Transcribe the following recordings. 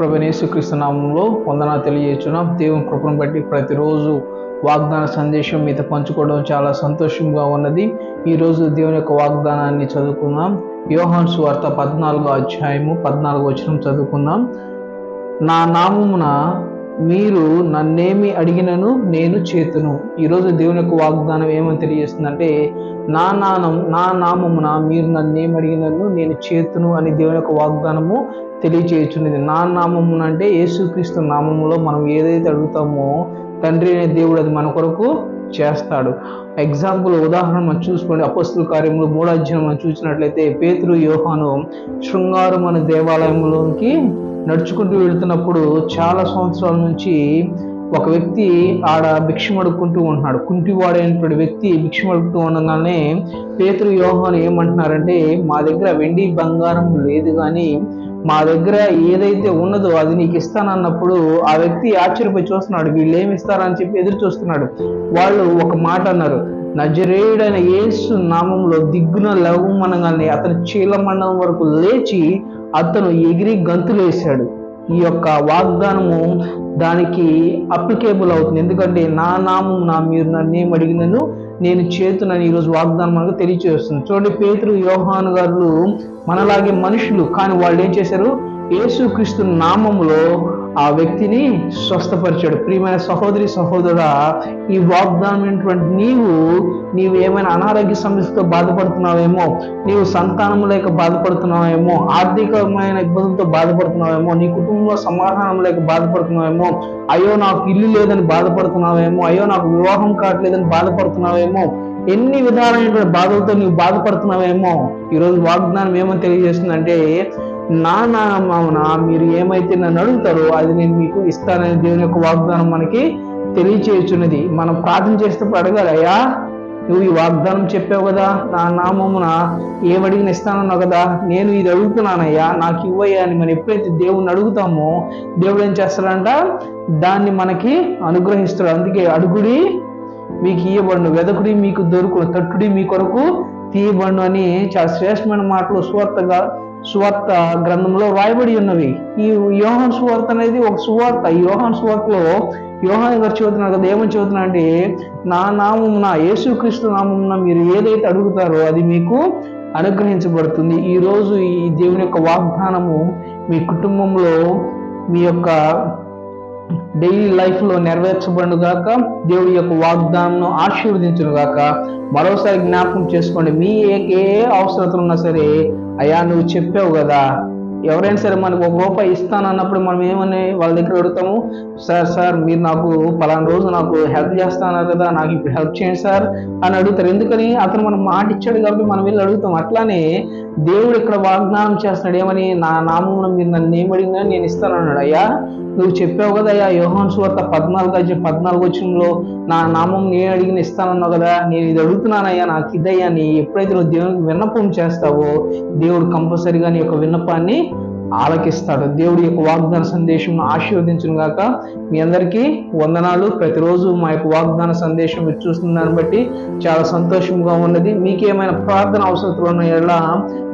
ప్రభనేసుక్రీస్తు నామంలో వందనా తెలియచున్నాం దేవుని కృపను బట్టి ప్రతిరోజు వాగ్దాన సందేశం మీతో పంచుకోవడం చాలా సంతోషంగా ఉన్నది. ఈరోజు దేవుని యొక్క వాగ్దానాన్ని చదువుకుందాం. యోహాన్ సువార్త పద్నాలుగో అధ్యాయము పద్నాలుగో వచనం చదువుకుందాం. నా నామమున మీరు నన్నేమి అడిగినను నేను చేతును. ఈరోజు దేవుని యొక్క వాగ్దానం ఏమని తెలియజేస్తుందంటే నా నానం నా నామమున మీరు నన్నేమి అడిగినను నేను చేతును అని దేవుని యొక్క వాగ్దానము తెలియచేయుచున్నది నా నామమున అంటే యేసుక్రీస్తు నామములో మనం ఏదైతే అడుగుతామో తండ్రి అనే దేవుడు అది మన కొరకు చేస్తాడు. ఎగ్జాంపుల్ ఉదాహరణ మనం చూసుకోండి. అపస్తుల కార్యములు మూడాధ్యాయం మనం చూసినట్లయితే పేతురు యోహాను శృంగారం అనే దేవాలయంలోకి నడుచుకుంటూ వెళ్తున్నప్పుడు చాలా సంవత్సరాల నుంచి ఒక వ్యక్తి ఆడ భిక్షం అడుక్కుంటూ ఉంటున్నాడు. కుంటివాడైనటువంటి వ్యక్తి భిక్షం అడుగుతూ ఉండగానే పేతురు యోహాను ఏమంటున్నారంటే మా దగ్గర వెండి బంగారం లేదు కానీ మా దగ్గర ఏదైతే ఉన్నదో అది నీకు ఇస్తానన్నప్పుడు ఆ వ్యక్తి ఆశ్చర్యపోయి చూస్తున్నాడు. వీళ్ళు ఏమి ఇస్తారని చెప్పి ఎదురు చూస్తున్నాడు. వాళ్ళు ఒక మాట అన్నారు. నజరేయుడైన యేసు నామంలో దిగ్గున లవమనగానే అతను చీలమండలం వరకు లేచి అతను ఎగిరి గంతులేశాడు. ఈ యొక్క వాగ్దానము దానికి అప్లికేబుల్ అవుతుంది. ఎందుకంటే నా నామం నా మీరు నన్ను ఏం అడిగినను నేను చేతునని ఈరోజు వాగ్దానం మనకు తెలియచేస్తుంది. చూడండి పేతురు యోహాను గారు మనలాగే మనుషులు కానీ వాళ్ళు ఏం చేశారు? యేసుక్రీస్తు నామంలో ఆ వ్యక్తిని స్వస్థపరిచాడు. ప్రియమైన సహోదరి సహోదరుడా ఈ వాగ్దానమైనటువంటి నీవు నీవు ఏమైనా అనారోగ్య సమస్యతో బాధపడుతున్నావేమో నీవు సంతానం లేక బాధపడుతున్నావేమో ఆర్థికమైన ఇబ్బందులతో బాధపడుతున్నావేమో నీ కుటుంబంలో సమాధానం లేక బాధపడుతున్నావేమో అయ్యో నాకు ఇల్లు లేదని బాధపడుతున్నావేమో అయ్యో నాకు వివాహం కావట్లేదని బాధపడుతున్నావేమో ఎన్ని విధాలైనటువంటి బాధలతో నీవు బాధపడుతున్నావేమో ఈరోజు వాగ్దానం ఏమని తెలియజేస్తుందంటే నా నామమున మీరు ఏమైతే నన్ను అడుగుతారో అది నేను మీకు ఇస్తానని దేవుని యొక్క వాగ్దానం మనకి తెలియచేయుచున్నది. మనం ప్రార్థన చేసేటప్పుడు అడగాలి అయ్యా నువ్వు ఈ వాగ్దానం చెప్పావు కదా నా నామమున ఏమడిగిన ఇస్తానన్నావు కదా నేను ఇది అడుగుతున్నానయ్యా నాకు ఇవ్వయ్యా అని మనం ఎప్పుడైతే దేవుణ్ణి అడుగుతామో దేవుడు ఏం చేస్తాడంట? దాన్ని మనకి అనుగ్రహిస్తాడు. అందుకే అడుగుడి మీకు ఇయ్యబడును వెదకుడి మీకు దొరుకును తట్టుడి మీ కొరకు తీయబడును అని చాలా శ్రేష్టమైన మాటలు సువార్తగా సువార్త గ్రంథంలో రాయబడి ఉన్నవి. ఈ యోహన్ సువార్త అనేది ఒక సువార్త. ఈ యోహన్ సువార్తలో యోహాన్ గారు చెబుతున్నారు కదా ఏమని చదువుతున్నా అంటే నా నామమున యేసుక్రీస్తు నామం మీరు ఏదైతే అడుగుతారో అది మీకు అనుగ్రహించబడుతుంది. ఈరోజు ఈ దేవుని యొక్క వాగ్దానము మీ కుటుంబంలో మీ యొక్క డైలీ లైఫ్లో నెరవేర్చబడును గాక దేవుడి యొక్క వాగ్దానం ఆశీర్వదించును గాక మరోసారి జ్ఞాపకం చేసుకోండి. మీ ఏ ఏ అవసరతలు ఉన్నా సరే అయ్యా నువ్వు చెప్పావు కదా. ఎవరైనా సరే మనకు ఒక రూపాయి ఇస్తాను అన్నప్పుడు మనం ఏమని వాళ్ళ దగ్గర అడుగుతాము సార్ సార్ మీరు నాకు పలానా రోజు నాకు హెల్ప్ చేస్తాన్నారు కదా నాకు ఇప్పుడు హెల్ప్ చేయండి సార్ అని అడుగుతారు. ఎందుకని? అతను మనం మాట ఇచ్చాడు కాబట్టి మనం వెళ్ళి అడుగుతాం. అట్లానే దేవుడు ఇక్కడ వాగ్దానం చేస్తున్నాడు. ఏమని? నా నామం మీరు నన్ను ఏమడిగినా నేను ఇస్తాను అన్నాడు అయ్యా నువ్వు చెప్పావు కదా అయ్యా యోహాన్ సువార్త పద్నాలుగు అధ్యాయం పద్నాలుగు వచ్చినలో నా నామం నేను అడిగిన ఇస్తానన్నావు కదా నేను ఇది అడుగుతున్నానయ్యా నాకు ఇదయ్యా నీ ఎప్పుడైతే నువ్వు దేవునికి విన్నపం చేస్తావో దేవుడు కంపల్సరిగా నీ యొక్క విన్నపాన్ని ఆలకిస్తాడు. దేవుడి యొక్క వాగ్దాన సందేశం ఆశీర్వదించును గాక. మీ అందరికీ వందనాలు. ప్రతిరోజు మా యొక్క వాగ్దాన సందేశం మీరు చూస్తున్న దాన్ని బట్టి చాలా సంతోషంగా ఉన్నది. మీకేమైనా ప్రార్థన అవసరాలు ఉన్న ఎలా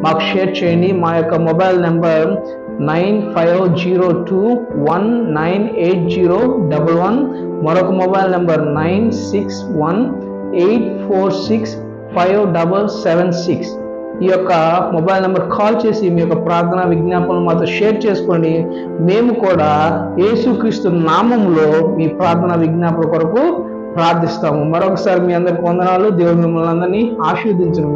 మాకు షేర్ చేయండి. మా యొక్క mobile number nine five zero two one nine eight zero double one. మరొక mobile number nine six one eight four six five double seven six. ఈ యొక్క మొబైల్ నెంబర్ కాల్ చేసి మీ యొక్క ప్రార్థన విజ్ఞాపనలు మాతో షేర్ చేసుకోండి మేము కూడా యేసుక్రీస్తు నామంలో మీ ప్రార్థన విజ్ఞాపన కొరకు ప్రార్థిస్తాము. మరొకసారి మీ అందరికి వందనాలు. దేవుడు మిమ్మల్ని అందరినీ ఆశీర్వదించును